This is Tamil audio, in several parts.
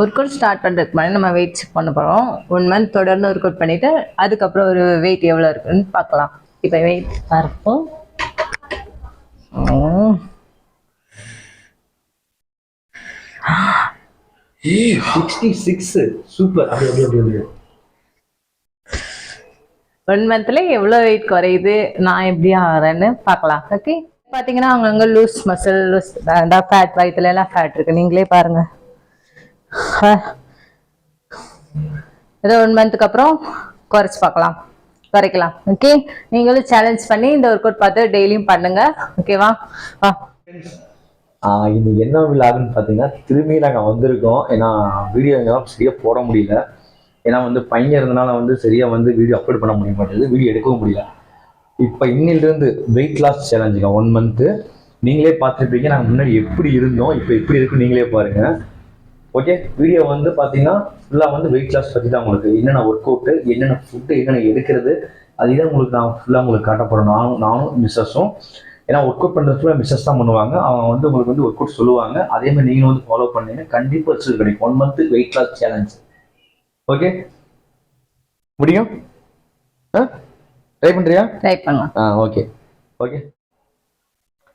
ஒர்க் அவுட் ஸ்டார்ட் பண்ணுறதுக்கு முன்னாடி நம்ம வெயிட் செக் பண்ண போகிறோம் ஒன் மந்த் தொடர்ந்து ஒர்க் அவுட் பண்ணிவிட்டு அதுக்கப்புறம் ஒரு வெயிட் எவ்வளோ இருக்குன்னு பார்க்கலாம். இப்போ வெயிட் பார்ப்போம். சூப்பர் ஒன் மந்த்ல எவ்வளோ வெயிட் குறையுது? நான் எப்படி ஆகிறேன்னு பார்க்கலாம். ஓகே பார்த்தீங்கன்னா அங்கங்கே லூஸ் மசில் லூஸ் ஃபேட் வயிற்றுல எல்லாம் ஃபேட் இருக்கு. நீங்களே பாருங்க. ஏதோ ஒன் மந்த்துக்கு அப்புறம் குறைச்சி பார்க்கலாம். குறைக்கலாம். ஓகே நீங்களும் சேலஞ்ச் பண்ணி இந்த ஒர்க் அவுட் பார்த்து டெய்லியும் பண்ணுங்க. ஓகேவா ஆ ஆஹ் இன்னைக்கு என்ன விழாவுன்னு பார்த்தீங்கன்னா திரும்பி நாங்கள் வந்திருக்கோம். ஏன்னா வீடியோ எங்களால் சரியாக போட முடியல. ஏன்னா வந்து பையன் இருந்தனால வந்து சரியாக வந்து வீடியோ அப்லோட் பண்ண முடிய மாட்டேங்குது. வீடியோ எடுக்கவும் முடியல. இப்போ இன்னிலிருந்து வெயிட் லாஸ் சேலஞ்சுங்க ஒன் மந்த்து நீங்களே பார்த்துருப்பீங்க. நாங்கள் முன்னாடி எப்படி இருந்தோம் இப்போ எப்படி இருக்குன்னு நீங்களே பாருங்கள் ஓகே வீடியோ வந்து பார்த்தீங்கன்னா ஃபுல்லாக வந்து வெயிட் லாஸ் பற்றி தான் உங்களுக்கு என்னென்ன ஒர்க் அவுட்டு என்னென்ன ஃபுட்டு என்னென்ன எடுக்கிறது அதுதான் உங்களுக்கு நான் ஃபுல்லாக உங்களுக்கு காட்ட போகிறேன் நானும் நானும் மிஸ்ஸஸும் ஏன்னா ஒர்க் அவுட் பண்ணுறது ஃபுல்லாக மிஸ்ஸஸ் தான் பண்ணுவாங்க. அவங்க வந்து உங்களுக்கு வந்து ஒர்க் அவுட் சொல்லுவாங்க. அதே மாதிரி நீங்களும் வந்து ஃபாலோ பண்ணீங்கன்னா கண்டிப்பாக ரிசல்ட் கிடைக்கும். One month weight loss challenge okay முடியும்? ட்ரை பண்ணுறியா ட்ரை பண்ணலாம். ஆ ஓகே ஓகே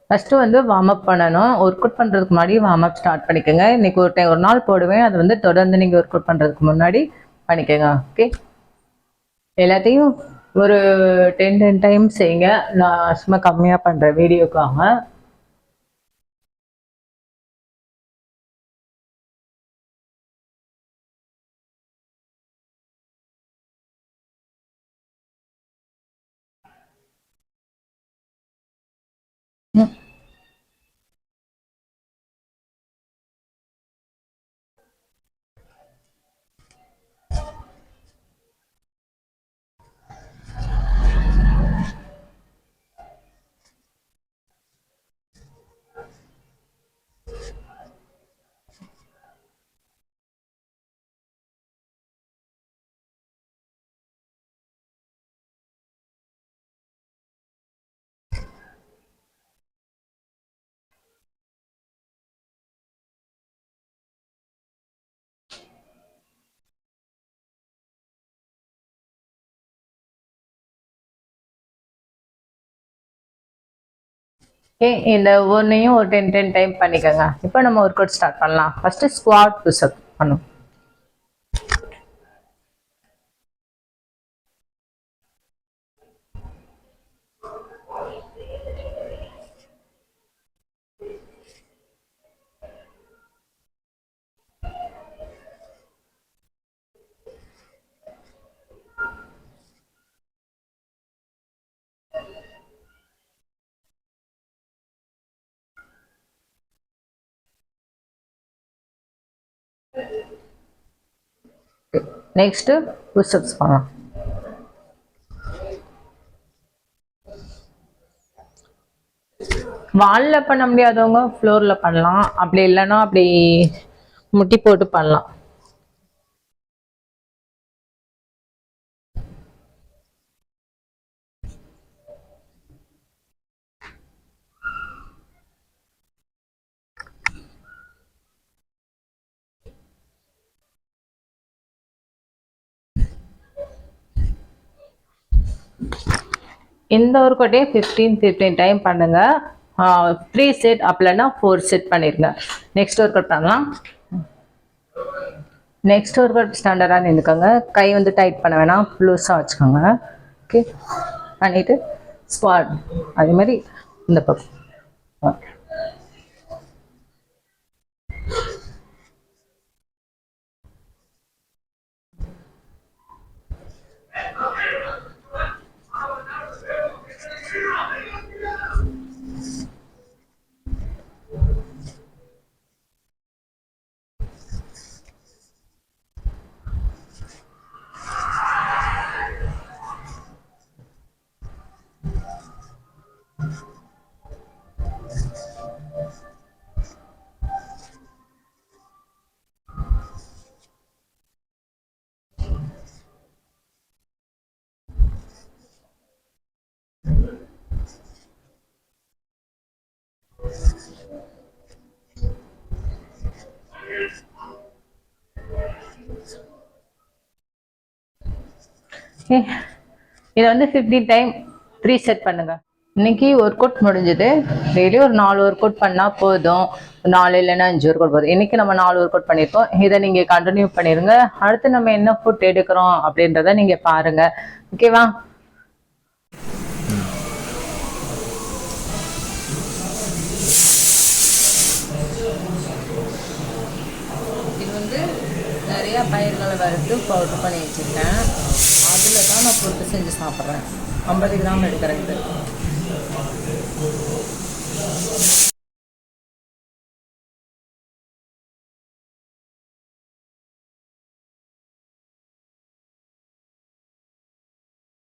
ஃபஸ்ட்டு வந்து வார்ம் அப் பண்ணணும். ஒர்க் அவுட் பண்ணுறதுக்கு முன்னாடி வார்ம் அப் ஸ்டார்ட் பண்ணிக்கோங்க. இன்னைக்கு ஒரு டைம் ஒரு நாள் போடுவேன். அது வந்து தொடர்ந்து நீங்கள் ஒர்க் அவுட் பண்ணுறதுக்கு முன்னாடி பண்ணிக்கோங்க. ஓகே எல்லாத்தையும் ஒரு டென் டென் டைம் செய்யுங்க. நான் சும்மா கம்மியாக பண்ணுறேன் வீடியோக்காக. ஓகே இந்த ஒவ்வொன்றையும் ஒரு டென் டென் டைம் பண்ணிக்கோங்க. இப்போ நம்ம ஒர்க் அவுட் ஸ்டார்ட் பண்ணலாம். ஃபர்ஸ்ட் ஸ்குவாட் புஷ்அப் பண்ணும். நெக்ஸ்ட்டு புஷ்அப்ஸ் பண்ணலாம். வாலில் பண்ண முடியாதவங்க ஃப்ளோரில் பண்ணலாம். அப்படி இல்லைன்னா அப்படி முட்டி போட்டு பண்ணலாம். இந்த ஒரு அவுட்டே ஃபிஃப்டீன் ஃபிஃப்டீன் டைம் பண்ணுங்க. த்ரீ செட் அப்படின்னா ஃபோர் செட் பண்ணிடுங்க நெக்ஸ்ட் ஒர்க் அவுட் பண்ணலாம். நெக்ஸ்ட் ஒர்க் அவுட் ஸ்டாண்டர்டாக நின்றுக்கோங்க. கை வந்து டைட் பண்ண வேணாம். லூஸாக வச்சுக்கோங்க. ஓகே பண்ணிட்டு ஸ்பாட் அதே மாதிரி இந்த பக்கம். ஓகே இதை வந்து ஃபிஃப்டீன் டைம் த்ரீ செட் பண்ணுங்க. இன்னைக்கு ஒர்க் அவுட் முடிஞ்சது. டெய்லி ஒரு நாலு ஒர்க் அவுட் பண்ணால் போதும். நாலு இல்லைன்னா அஞ்சு ஒர்க் அவுட் போதும். இன்னைக்கு நம்ம நாலு ஒர்க் அவுட் பண்ணியிருக்கோம் இதை நீங்கள் கண்டினியூ பண்ணிடுங்க அடுத்து நம்ம என்ன ஃபுட் எடுக்கிறோம் அப்படின்றத நீங்கள் பாருங்க. ஓகேவா இது வந்து நிறையா பயிர்களை வறுத்து பவுடர் பண்ணி வச்சுருக்கேன். அதில் தான் நான் பொறுத்து செஞ்சு சாப்பிட்றேன். ஐம்பது கிராம் எடுக்கிறேன் இது.